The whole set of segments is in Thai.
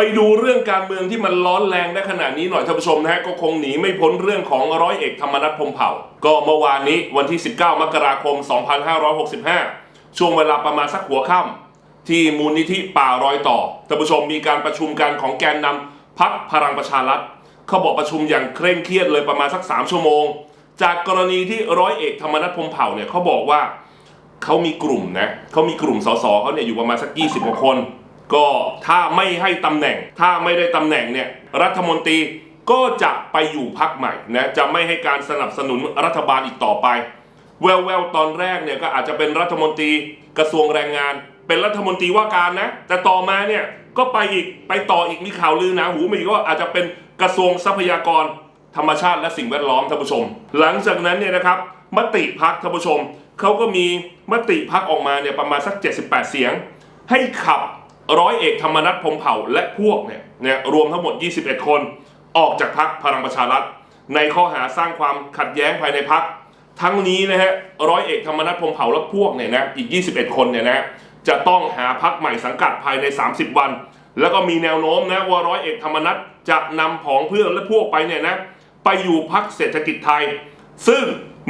ไปดูเรื่องการเมืองที่มันร้อนแรงในขณะนี้หน่อยท่านผู้ชมนะฮะก็คงหนีไม่พ้นเรื่องของร้อยเอกธรรมนัฐพมเผ่า ก็เมื่อวานนี้วันที่ 19 มกราคม 2565 ช่วงเวลาประมาณสักหัวค่ำที่มูลนิธิป่ารอยต่อท่านผู้ชมมีการประชุมกันของแกนนำพักพลังประชารัฐเขาบอกประชุมอย่างเคร่งเครียดเลยประมาณสัก 3 ชั่วโมง จากกรณีที่ร้อยเอกธรรมนัฐพมเผ่าเนี่ยเขาบอกว่าเขามีกลุ่มนะเขามีกลุ่มสสเขาเนี่ยอยู่ประมาณสัก 20กว่าคน ก็ถ้าไม่ให้ตำแหน่ง ถ้าไม่ได้ตำแหน่งเนี่ยรัฐมนตรีก็จะไปอยู่พักใหม่นะจะไม่ให้การสนับสนุนรัฐบาลอีกต่อไป แววๆตอนแรกเนี่ยก็อาจจะเป็นรัฐมนตรีกระทรวงแรงงาน เป็นรัฐมนตรีว่าการนะ แต่ต่อมาเนี่ยก็ไปอีกไปต่ออีกมีข่าวลือนาหูมีกว่าอาจจะเป็นกระทรวงทรัพยากร ธรรมชาติและสิ่งแวดล้อมท่านผู้ชม หลังจากนั้นเนี่ยนะครับมติพักท่านผู้ชมเขาก็มีมติพักออกมาเนี่ยประมาณสัก 78 เสียง ให้ขับ ร้อยเอกธรรมนัฐพรมเผ่าและพวกเนี่ยเนี่ยรวมทั้งหมด 21 คน ออกจากพักพลังประชารัฐ ในข้อหาสร้างความขัดแย้งภายในพักทั้งนี้นะฮะร้อยเอกธรรมนัฐพรมเผ่าและพวกเนี่ยนะอีก 21 คนเนี่ยนะจะต้องหาพักใหม่สังกัดภายใน 30 วัน แล้วก็มีแนวโน้มนะว่าร้อยเอกธรรมนัฐจะนำผองเพื่อนและพวกไปเนี่ยนะไปอยู่พักเศรษฐกิจไทย ซึ่ง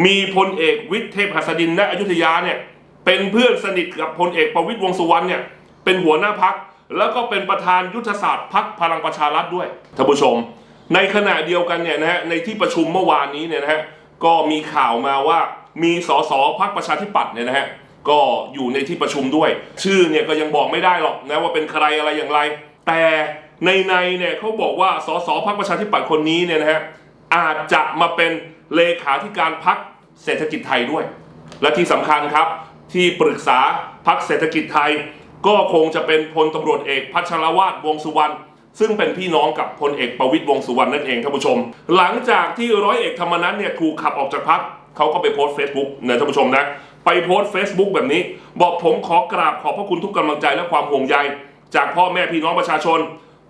มีพลเอกวิทย์เทพหัสดินณอยุธยาเนี่ยเป็นเพื่อนสนิทกับพลเอกประวิตยวงสุวรรณเนี่ย เป็นหัวหน้าพัก แล้วก็เป็นประธานยุทธศาสตร์พักพลังประชารัฐด้วยท่านผู้ชม ในขณะเดียวกันเนี่ยนะฮะในที่ประชุมเมื่อวานนี้เนี่ยนะฮะก็มีข่าวมาว่ามีสสพักประชาธิปัตย์เนี่ยนะฮะก็อยู่ในที่ประชุมด้วย ชื่อเนี่ยก็ยังบอกไม่ได้หรอกนะว่าเป็นใครอะไรอย่างไร แต่ในในเนี่ยเขาบอกว่าสสพักประชาธิปัตย์คนนี้เนี่ยนะฮะอาจจะมาเป็นเลขาธิการพักเศรษฐกิจไทยด้วย และที่สำคัญครับที่ปรึกษาพักเศรษฐกิจไทย ก็คงจะเป็นพลตำรวจเอกพัชรวาทวงสุวรรณซึ่งเป็นพี่น้องกับพลเอกประวิตยวงสุวรรณนั่นเองท่านผู้ชม หลังจากที่ร้อยเอกธรรมนัฐเนี่ยถูกขับออกจากพักเขาก็ไปโพสต์เฟซบุ๊กนะท่านผู้ชมนะไปโพสต์ Facebook แบบนี้ บอกผมขอกราบขอบพระคุณทุกกำลังใจและความห่วงใย จากพ่อแม่พี่น้องประชาชน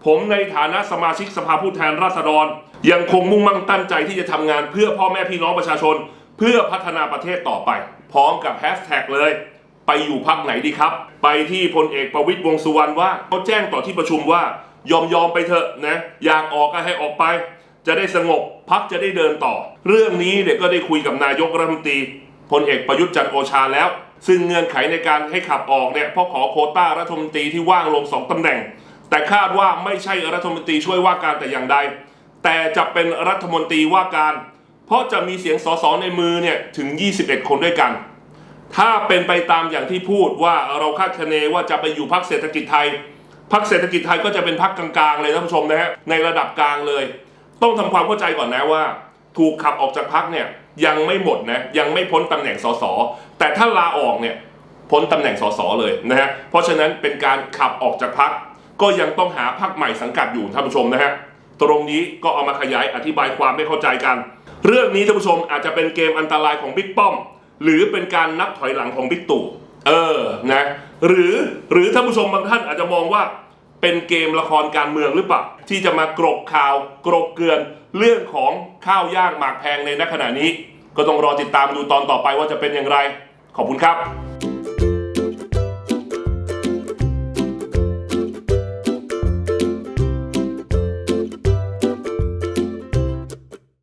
ผมในฐานะสมาชิกสภาผู้แทนราษฎร ยังคงมุ่งมั่นตั้งใจที่จะทำงานเพื่อพ่อแม่พี่น้องประชาชน เพื่อพัฒนาประเทศต่อไป พร้อมกับแฮชแท็กเลย ไปอยู่พักไหนดีครับ ไปที่พลเอกประวิตยวงสุวรรณว่าเขาแจ้งต่อที่ประชุมว่ายอมยอมไปเถอะนะอยากออกก็ให้ออกไป จะได้สงบพักจะได้เดินต่อ เรื่องนี้เดี๋ยวก็ได้คุยกับนายกรัฐมนตรีพลเอกประยุทธ์จันโอชาแล้ว ซึ่งเงื่อนไขในการให้ขับออกเนี่ยเพราะขอโคต้ารัฐมนตรีที่ว่างลงสองตำแหน่ง แต่คาดว่าไม่ใช่รัฐมนตรีช่วยว่าการแต่อย่างใด แต่จะเป็นรัฐมนตรีว่าการ เพราะจะมีเสียงสสในมือเนี่ยถึง 21 คนด้วยกัน ถ้าเป็นไปตามอย่างที่พูดว่าเราคาดคะเนว่าจะไปอยู่พักเศรษฐกิจไทยพักเศรษฐกิจไทยก็จะเป็นพักกลางๆเลยท่านผู้ชมนะฮะในระดับกลางเลย ต้องทำความเข้าใจก่อนนะว่า ถูกขับออกจากพักเนี่ยยังไม่หมดนะยังไม่พ้นตำแหน่งสสแต่ถ้าลาออกเนี่ยพ้นตำแหน่งสสเลยนะฮะเพราะฉะนั้นเป็นการขับออกจากพักก็ยังต้องหาพักใหม่สังกัดอยู่ท่านผู้ชมนะฮะตรงนี้ก็เอามาขยายอธิบายความไม่เข้าใจกัน เรื่องนี้ท่านผู้ชมอาจจะเป็นเกมอันตรายของบิ๊กป้อม หรือเป็นการนับถอยหลังของบิ๊กตู่เออนะหรือหรือท่านผู้ชมบางท่านอาจจะมองว่าเป็นเกมละครการเมืองหรือเปล่าที่จะมากรบข่าวกรบเกลือนเรื่องของข้าวย่างหมากแพงในณขณะนี้ ก็ต้องรอติดตามดูตอนต่อไปว่าจะเป็นอย่างไร ขอบคุณครับ